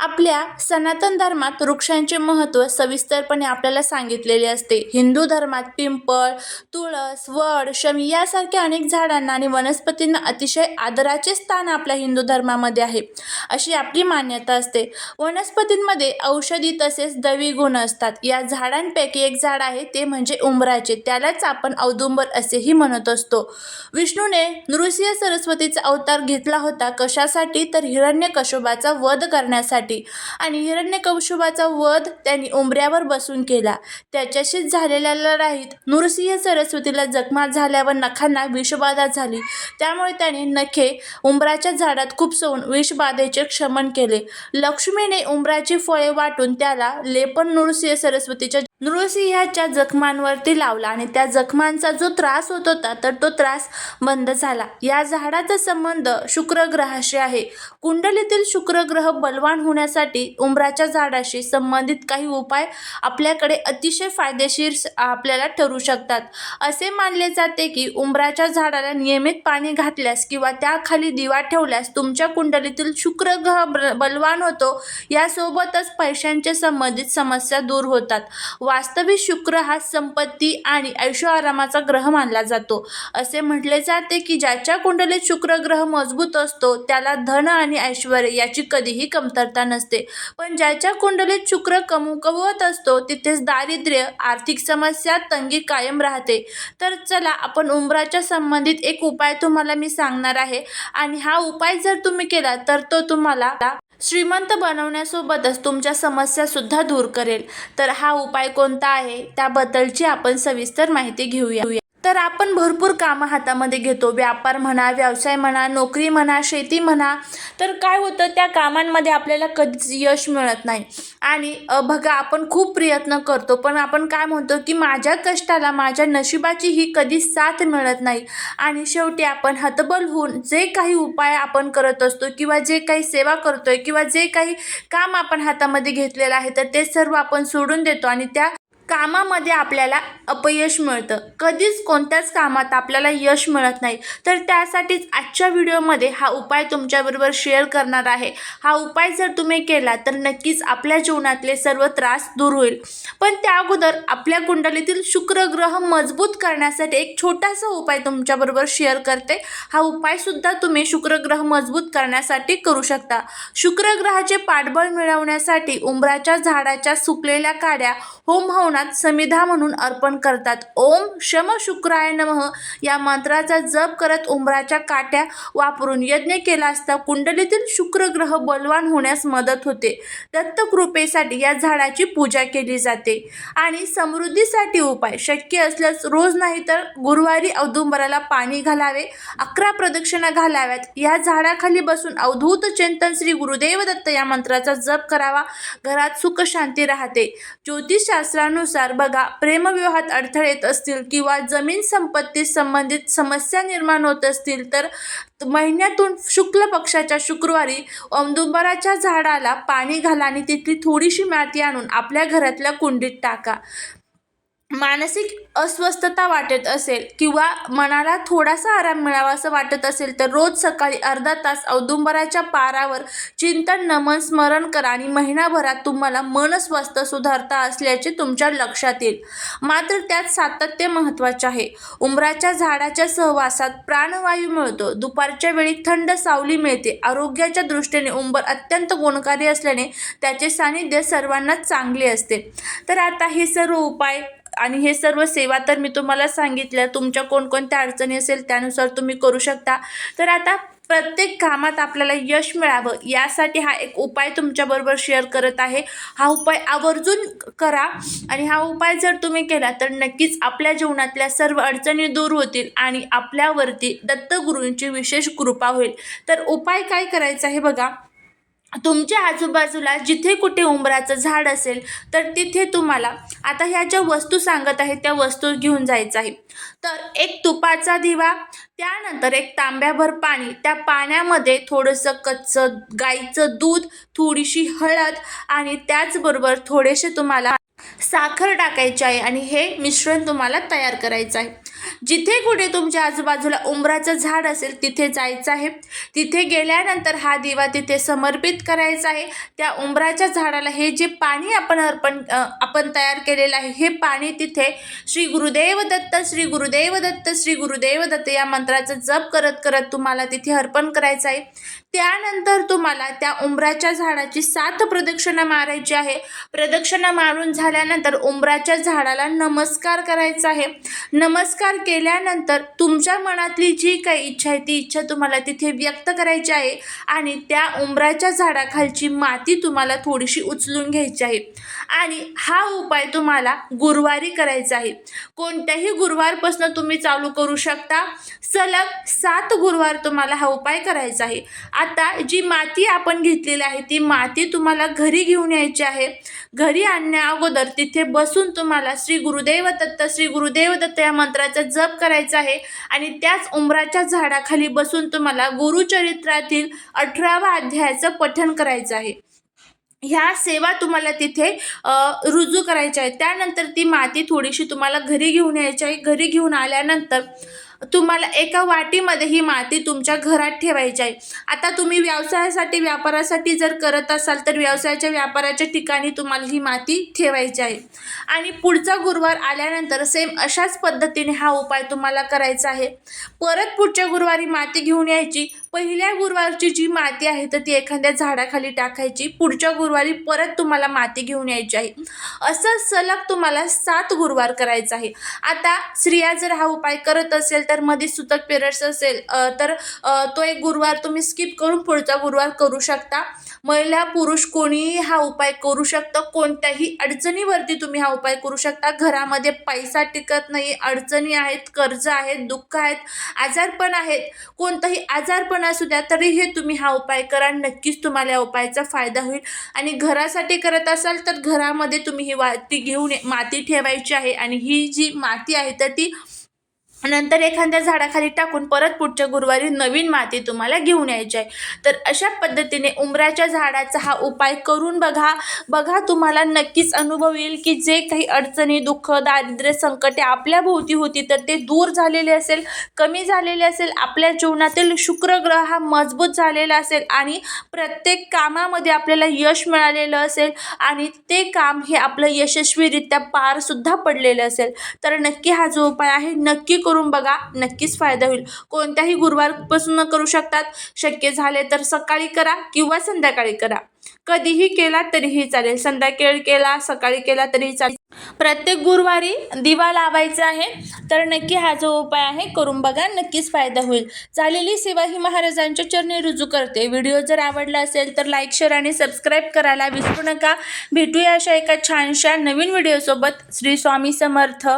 आपल्या सनातन धर्मात वृक्षांचे महत्त्व सविस्तरपणे आपल्याला सांगितलेले असते. हिंदू धर्मात पिंपळ तुळस वड शमी यासारख्या अनेक झाडांना आणि वनस्पतींना अतिशय आदराचे स्थान आपल्या हिंदू धर्मामध्ये आहे. अशी आपली मान्यता असते. वनस्पतींमध्ये औषधी तसेच दैवी गुण असतात. या झाडांपैकी एक झाड आहे ते म्हणजे उंबराचे. त्यालाच आपण औदुंबर असेही म्हणत असतो. विष्णूने नृसिंह सरस्वतीचा अवतार घेतला होता. कशासाठी? तर हिरण्यकशोबाचा वध करण्यासाठी. आणि हिरण्यकौशुबाचा वध त्यांनी उंबऱ्यावर बसून केला. त्याच्याशीच झालेल्या लढाईत नृसिंह सरस्वतीला जखमा झाल्यावर नखांना विषबाधा झाली. त्यामुळे त्याने नखे उंबराच्या झाडात खुपसवून विषबाधेचे क्षमन केले. लक्ष्मीने उंबराची फळे वाटून त्याला लेपन नृसिंह सरस्वतीच्या नृसिंहाच्या जखमांवरती लावला आणि त्या जखमांचा जो त्रास होत होता तर तो त्रास बंद झाला. या झाडाचा संबंध शुक्र ग्रहाशी आहे. कुंडलीतील शुक्र ग्रह बलवान होण्यासाठी उंबराच्या झाडाशी संबंधित काही उपाय आपल्याकडे अतिशय फायदेशीर स- आपल्याला ठरू शकतात. असे मानले जाते की उंबराच्या झाडाला नियमित पाणी घातल्यास किंवा त्याखाली दिवा ठेवल्यास तुमच्या कुंडलीतील शुक्र ग्रह बलवान होतो. यासोबतच पैशांचे संबंधित समस्या दूर होतात. वास्तविक शुक्र हा संपत्ती आणि ऐशोआरामाचा ग्रह मानला जातो. असे म्हटले जाते की ज्याच्या कुंडलीत शुक्र ग्रह मजबूत असतो त्याला धन आणि ऐश्वर याची कधीही कमतरता नसते. पण ज्याच्या कुंडलीत शुक्र कमकवत असतो तिथेच दारिद्र्य आर्थिक समस्या तंगी कायम राहते. तर चला आपण उंबराच्या संबंधित एक उपाय तुम्हाला मी सांगणार आहे. आणि हा उपाय जर तुम्ही केला तर तो तुम्हाला श्रीमंत बनवण्यासोबतच तुमच्या समस्यासुद्धा दूर करेल. तर हा उपाय कोणता आहे? त्याबद्दलची आपण सविस्तर माहिती घेऊया. तर आपण भरपूर कामं हातामध्ये घेतो. व्यापार म्हणा व्यवसाय म्हणा नोकरी म्हणा शेती म्हणा. तर काय होतं त्या कामांमध्ये आपल्याला कधीच यश मिळत नाही. आणि बघा आपण खूप प्रयत्न करतो. पण आपण काय म्हणतो की माझ्या कष्टाला माझ्या नशिबाची ही कधी साथ मिळत नाही. आणि शेवटी आपण हतबल होऊन जे काही उपाय आपण करत असतो किंवा जे काही सेवा करतोय किंवा जे काही काम आपण हातामध्ये घेतलेलं आहे तर ते सर्व आपण सोडून देतो. आणि त्या कामामध्ये आपल्याला अपयश मिळतं. कधीच कोणत्याच कामात आपल्याला यश मिळत नाही. तर त्यासाठीच आजच्या व्हिडिओमध्ये हा उपाय तुमच्याबरोबर शेअर करणार आहे. हा उपाय जर तुम्ही केला तर नक्कीच आपल्या जीवनातले सर्व त्रास दूर होईल. पण त्या अगोदर आपल्या कुंडलीतील शुक्र ग्रह मजबूत करण्यासाठी एक छोटासा उपाय तुमच्याबरोबर शेअर करते. हा उपायसुद्धा तुम्ही शुक्र ग्रह मजबूत करण्यासाठी करू शकता. शुक्र ग्रहाचे पाठबळ मिळवण्यासाठी उंबराच्या झाडाच्या सुकलेल्या काड्या होम हवनात समिधा म्हणून अर्पण करतात. ओम शम शुक्राय नमः. या मंत्राचा जप करत उंबराच्या काट्या वापरून यज्ञ केला असता कुंडलीतील शुक्रग्रह बलवान होण्यास मदत होते. दत्तकृपेसाठी या झाडाची पूजा केली जाते. आणि समृद्धीसाठी उपाय शक्य असल्यास रोज नाही तर गुरुवारी औदुंबराला पाणी घालावे अकरा प्रदक्षिणा घालाव्यात. या झाडाखाली बसून अवधूत चिंतन श्री गुरुदेव दत्त या मंत्राचा जप करावा. घरात सुख शांती राहते. ज्योतिषशास्त्रानुसार बघा प्रेमविवाहात अडथळे येत असतील किंवा जमीन संपत्ती संबंधित समस्या निर्माण होत असतील तर महिन्यातून शुक्ल पक्षाच्या शुक्रवारी औदुंबराच्या झाडाला पाणी घाला आणि तिथली थोडीशी माती आणून आपल्या घरातल्या कुंडीत टाका. मानसिक अस्वस्थता वाटत असेल किंवा मनाला थोडासा आराम मिळावा असं वाटत असेल तर रोज सकाळी अर्धा तास औदुंबराच्या पारावर चिंतन नमन स्मरण करा आणि महिनाभरात तुम्हाला मन स्वस्थ सुधारता असल्याचे तुमच्या लक्षात येईल. मात्र त्यात सातत्य महत्त्वाचे आहे. उंबराच्या झाडाच्या सहवासात प्राणवायू मिळतो. दुपारच्या वेळी थंड सावली मिळते. आरोग्याच्या दृष्टीने उंबर अत्यंत गुणकारी असल्याने त्याचे सानिध्य सर्वांनाच चांगले असते. तर आता हे सर्व उपाय आणि हे सर्व सेवा तर मी तुम्हाला सांगितल्या तुमच्या कोणकोणत्या अडचणी असेल त्यानुसार तुम्ही करू शकता. तर आता प्रत्येक कामात आपल्याला यश मिळावं यासाठी हा एक उपाय तुमच्याबरोबर शेअर करत आहे. हा उपाय आवर्जून करा आणि हा उपाय जर तुम्ही केला तर नक्कीच आपल्या जीवनातल्या सर्व अडचणी दूर होतील आणि आपल्यावरती दत्तगुरूंची विशेष कृपा होईल. तर उपाय काय करायचा आहे बघा. तुमच्या आजूबाजूला जिथे कुठे उंबराचं झाड असेल तर तिथे तुम्हाला आता ह्या ज्या वस्तू सांगत आहे त्या वस्तू घेऊन जायचं आहे. तर एक तुपाचा दिवा त्यानंतर एक तांब्याभर पाणी. त्या पाण्यामध्ये थोडंसं कच्चं गाईचं दूध थोडीशी हळद आणि त्याचबरोबर थोडेसे तुम्हाला साखर टाकायची आहे आणि हे मिश्रण तुम्हाला तयार करायचं आहे. जिथे कुठे तुमच्या आजूबाजूला उंबराचं झाड असेल तिथे जायचं आहे. तिथे गेल्यानंतर हा दिवा तिथे समर्पित करायचा आहे. त्या उंबराच्या झाडाला हे जे पाणी आपण अर्पण आपण तयार केलेलं आहे हे पाणी तिथे श्री गुरुदेव दत्त श्री गुरुदेव दत्त श्री गुरुदेव दत्त या मंत्राचा जप करत करत तुम्हाला तिथे अर्पण करायचं आहे. त्यानंतर तुम्हाला त्या उंबराच्या झाडाची सात प्रदक्षिणा मारायची आहे. प्रदक्षिणा मारून झाल्यानंतर उंबराच्या झाडाला नमस्कार करायचा आहे. नमस्कार केल्यानंतर तुमच्या मनातली जी काही इच्छा आहे ती इच्छा तुम्हाला तिथे व्यक्त करायची आहे आणि त्या उंबराच्या झाडाखालची माती तुम्हाला थोडीशी उचलून घ्यायची आहे. आणि हा उपाय तुम्हाला गुरुवारी करायचा आहे. कोणत्याही गुरुवारपासून तुम्ही चालू करू शकता. सलग सात गुरुवार तुम्हाला हा उपाय करायचा आहे. आता जी माती आपण घेतलेली आहे ती माती तुम्हाला घरी घेऊन यायची आहे. घरी आणण्या अगोदर तिथे बसून तुम्हाला श्री गुरुदेव दत्त श्री गुरुदेव दत्त या मंत्राचा जप करायचा आहे. आणि त्याच उंबराच्या झाडाखाली बसून तुम्हाला गुरुचरित्रातील अठरावा अध्यायाचं पठण करायचं आहे. ह्या सेवा तुम्हाला तिथे रुजू करायच्या आहेत. त्यानंतर ती माती थोडीशी तुम्हाला घरी घेऊन यायची आहे. घरी घेऊन आल्यानंतर तुम्हाला एका वाटीमध्ये ही माती तुमच्या घरात ठेवायची आहे. आता तुम्ही व्यवसायासाठी व्यापारासाठी जर करत असाल तर व्यवसायाच्या व्यापाराच्या ठिकाणी तुम्हाला ही माती ठेवायची आहे. आणि पुढचा गुरुवार आल्यानंतर सेम अशाच पद्धतीने हा उपाय तुम्हाला करायचा आहे. परत पुढच्या गुरुवारी माती घेऊन यायची. पहिल्या गुरुवारची जी माती आहे तर ती एखाद्या झाडाखाली टाकायची. पुढच्या गुरुवारी परत तुम्हाला माती घेऊन यायची आहे. असं सलग तुम्हाला सात गुरुवार करायचं आहे. आता स्त्रिया जर हा उपाय करत असेल तर मध्ये सुतक पिरियड्स असेल तर तो एक गुरुवार तुम्ही स्किप करून पुढचा गुरुवार करू शकता. महिला पुरुष कोणीही हा उपाय करू शकतं. कोणत्याही अडचणीवरती तुम्ही हा उपाय करू शकता. घरामध्ये पैसा टिकत नाही अडचणी आहेत कर्ज आहेत दुःख आहेत आजारपण आहेत. कोणताही आजारपण असू द्या तरीही तुम्ही हा उपाय करा. नक्कीच तुम्हाला या उपायाचा फायदा होईल. आणि घरासाठी करत असाल तर घरामध्ये तुम्ही ही वाती घेऊन ये- माती ठेवायची आहे. आणि ही जी माती आहे तर ती नंतर एखाद्या झाडाखाली टाकून परत पुढच्या गुरुवारी नवीन माती तुम्हाला घेऊन यायची आहे. तर अशा पद्धतीने उंबराच्या झाडाचा हा उपाय करून बघा. बघा तुम्हाला नक्कीच अनुभव येईल की जे काही अडचणी दुःख दारिद्र्य संकटे आपल्या भोवती होती तर ते दूर झालेले असेल कमी झालेले असेल आपल्या जीवनातील शुक्र ग्रह हा मजबूत झालेला असेल आणि प्रत्येक कामामध्ये आपल्याला यश मिळालेलं असेल आणि ते काम हे आपलं यशस्वीरित्या पारसुद्धा पडलेलं असेल. तर नक्की हा जो उपाय आहे नक्की करून बघा नक्कीच फायदा होईल. कोणत्याही गुरुवारपासून करू शकतात. शक्य झाले तर सकाळी करा किंवा संध्याकाळी करा. कधीही केला तरीही चालेल. संध्याकाळी केला सकाळी केला तरीही चालेल. प्रत्येक गुरुवारी दिवा लावायचा आहे तर नक्की हा जो उपाय आहे करून बघा नक्कीच फायदा होईल. झालेली सेवा ही महाराजांच्या चरणी रुजू करते. व्हिडिओ जर आवडला असेल तर लाईक शेअर आणि सबस्क्राईब करायला विसरू नका. भेटूया अशा एका छानशा नवीन व्हिडिओसोबत. श्री स्वामी समर्थ.